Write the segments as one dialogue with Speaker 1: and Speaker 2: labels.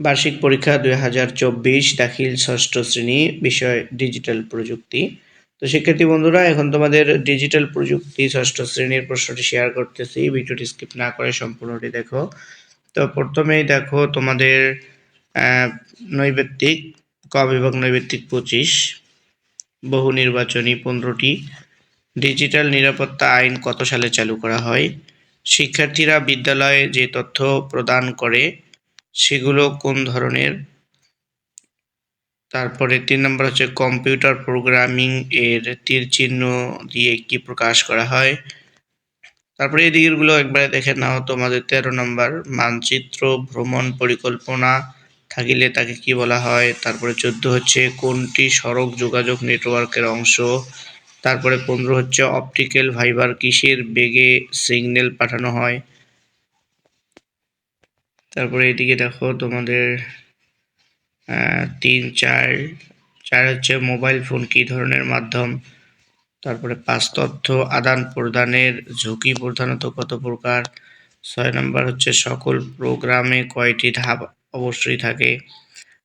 Speaker 1: বার্ষিক পরীক্ষা দুই হাজার চব্বিশ দাখিল ষষ্ঠ শ্রেণি বিষয় ডিজিটাল প্রযুক্তি। তো শিক্ষার্থী বন্ধুরা, এখন তোমাদের ডিজিটাল প্রযুক্তি ষষ্ঠ শ্রেণির প্রশ্নটি শেয়ার করতেছি। ভিডিওটি স্কিপ না করে সম্পূর্ণটি দেখো। তো প্রথমেই দেখো তোমাদের নৈবেত্তিক, ক বিভাগ নৈবেত্তিক পঁচিশ, বহু নির্বাচনী পনেরোটি, ডিজিটাল নিরাপত্তা আইন কত সালে চালু করা হয়, শিক্ষার্থীরা বিদ্যালয়ে যে তথ্য প্রদান করে সেগুলো কোন ধরনের? তারপরে তিন নম্বর হচ্ছে কম্পিউটার প্রোগ্রামিং এর তীর চিহ্ন দিয়ে কি প্রকাশ করা হয়? তারপরে এই দিকগুলো একবারে দেখে নাও, তোমাদের তেরো নম্বর, মানচিত্র, ভ্রমণ পরিকল্পনা থাকিলে তাকে কি বলা হয়? তারপরে চোদ্দ হচ্ছে কোনটি সড়ক যোগাযোগ নেটওয়ার্কের অংশ? তারপরে পনেরো হচ্ছে অপটিক্যাল ফাইবার কিসের বেগে সিগন্যাল পাঠানো হয়? তারপরে এদিকে দেখো তোমাদের তিন, চার চার হচ্ছে মোবাইল ফোন কী ধরনের মাধ্যম? তারপরে পাঁচ তথ্য, আদান প্রদানের ঝুঁকি প্রধানত কত প্রকার? ছয় নম্বর হচ্ছে সকল প্রোগ্রামে কয়টি ধাপ অবশ্যই থাকে।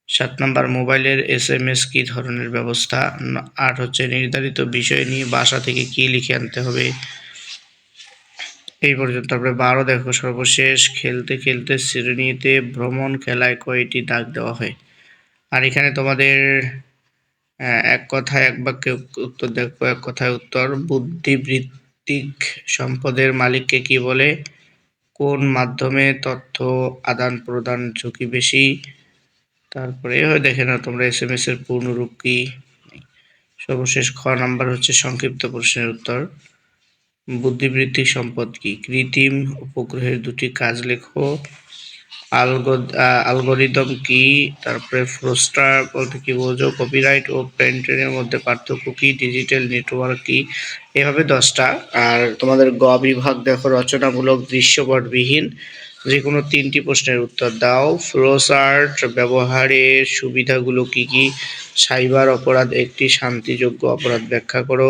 Speaker 1: সাত নম্বর মোবাইলের এস এম এস কী ধরনের ব্যবস্থা? আট হচ্ছে নির্ধারিত বিষয় নিয়ে বাসা থেকে কি লিখে আনতে হবে? এই পর্যন্ত তারপরে বারো দেখো, সর্বশেষ খেলতে খেলতে শ্রেণীতে ভ্রমণ খেলায় কয়টি দাগ দেওয়া হয়? আর এখানে তোমাদের এক কথায় এক বাক্যে উত্তর দেখো, এক কথায় উত্তর। বুদ্ধিবৃত্তিক সম্পদের মালিককে কি বলে? কোন মাধ্যমে তথ্য আদান প্রদান ঝুঁকি বেশি? তারপরে দেখে না তোমরা এস এম এস এর পূর্ণরূপ কি? সর্বশেষ খ নাম্বার হচ্ছে সংক্ষিপ্ত প্রশ্নের উত্তর। বুদ্ধিবৃত্তিক সম্পদ কি? কৃত্রিম উপগ্রহের দুটি কাজ লেখো। আলগরিদম কি? তারপরে ফ্রোস্টার বলতে কি বোঝো? কপিরাইট ও প্রিন্টের মধ্যে পার্থক্য কি? ডিজিটাল নেটওয়ার্ক কি? এভাবে দশটা। আর তোমাদের গ বিভাগ দেখো, রচনামূলক দৃশ্যপটবিহীন। যে কোনো তিনটি প্রশ্নের উত্তর দাও। ফ্লোসার্ট ব্যবহারের সুবিধাগুলো কি কি? সাইবার অপরাধ, একটি শান্তিযোগ্য অপরাধ ব্যাখ্যা করো।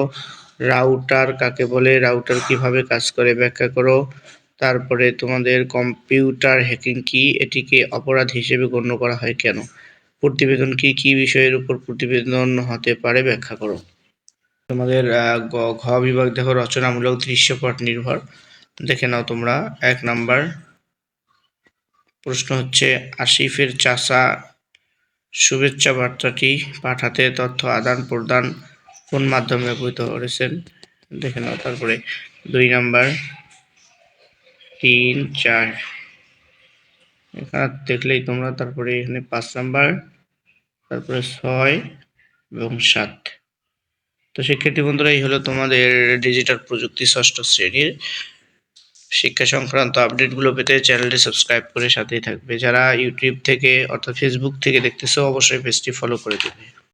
Speaker 1: রাউটার কাকে বলে? রাউটার কীভাবে কাজ করে? ব্যাখ্যা করো। তারপরে তোমাদের কম্পিউটার হ্যাকিং কি? এটিকে অপরাধ হিসেবে গণ্য করা হয় কেন? প্রতিবেদন কি? কি বিষয়ের উপর প্রতিবেদন হতে পারে? ব্যাখ্যা করো। তোমাদের ঘ বিভাগ দেখো, রচনামূলক দৃশ্যপট নির্ভর। দেখে নাও তোমরা। এক নাম্বার। প্রশ্ন হচ্ছে, আসিফের চাষা শুভেচ্ছা বার্তাটি পাঠাতে তথ্য আদান প্রদান কোন মাধ্যমে ব্যবহৃত করেছেন? দেখে নাও, তারপরে দুই নাম্বার, তিন, চার। এখানে দেখলেই তোমরা, তারপরে এখানে পাঁচ নাম্বার, তারপরে ছয় এবং সাত। তো শিক্ষার্থী বন্ধুরা, এই হলো তোমাদের ডিজিটাল প্রযুক্তি ষষ্ঠ শ্রেণির শিক্ষা সংক্রান্ত আপডেটগুলো পেতে চ্যানেলটি সাবস্ক্রাইব করে সাথেই থাকবে। যারা ইউটিউব থেকে অর্থাৎ ফেসবুক থেকে দেখতেছো, অবশ্যই পেজটি ফলো করে দেবে।